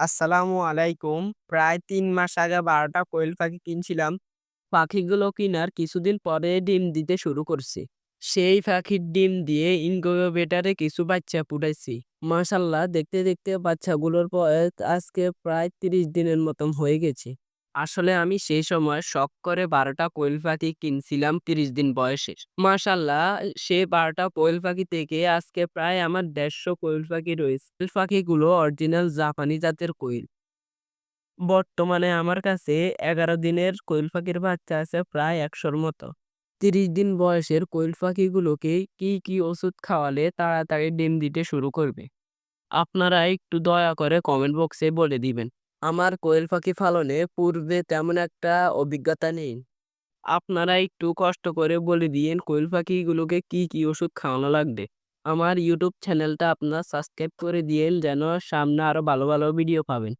আসসালামু আলাইকুম। প্রায় তিন মাস আগে বারোটা কোয়েল পাখি কিনছিলাম। পাখিগুলো কিনার কিছুদিন পরে ডিম দিতে শুরু করছে। সেই পাখির ডিম দিয়ে ইনকিউবেটারে কিছু বাচ্চা ফুটাইছি। মাসাল্লাহ দেখতে, দেখতে বাচ্চাগুলোর বয়স আজকে প্রায় ৩০ দিনের মতন হয়ে গেছে। আসলে আমি সেই সময় শখ করে ১২ টা কোয়েল পাখি কিনছিলাম ৩০ দিন বয়সে মাশাআল্লাহ সেই ১২ টা কোয়েল পাখি থেকে আজকে প্রায় আমার ১৫০ কোয়েল পাখি রয়েছে। কোয়েল পাখিগুলো অরিজিনাল জাপানি জাতের কোয়েল। বর্তমানে আমার কাছে ১১ দিনের কোয়েল পাখির বাচ্চা আছে প্রায় একশোর মতো। ৩০ দিন বয়সের কোয়েল পাখিগুলোকে কি, কি ওষুধ খাওয়ালে তাড়াতাড়ি ডিম দিতে শুরু করবে? আপনারা একটু দয়া করে কমেন্ট বক্সে বলে দিবেন। আমার কোয়েল পাখি পালনে পূর্বে তেমন একটা অভিজ্ঞতা নেই। আপনারা একটু কষ্ট করে বলে দিয়েন কোয়েল পাখিগুলোকে কি, কি ওষুধ খাওয়ানো লাগবে। আমার ইউটিউব চ্যানেলটা আপনার সাবস্ক্রাইব করে দিয়েন যেন সামনে আরও ভালো, ভালো ভিডিও পাবেন।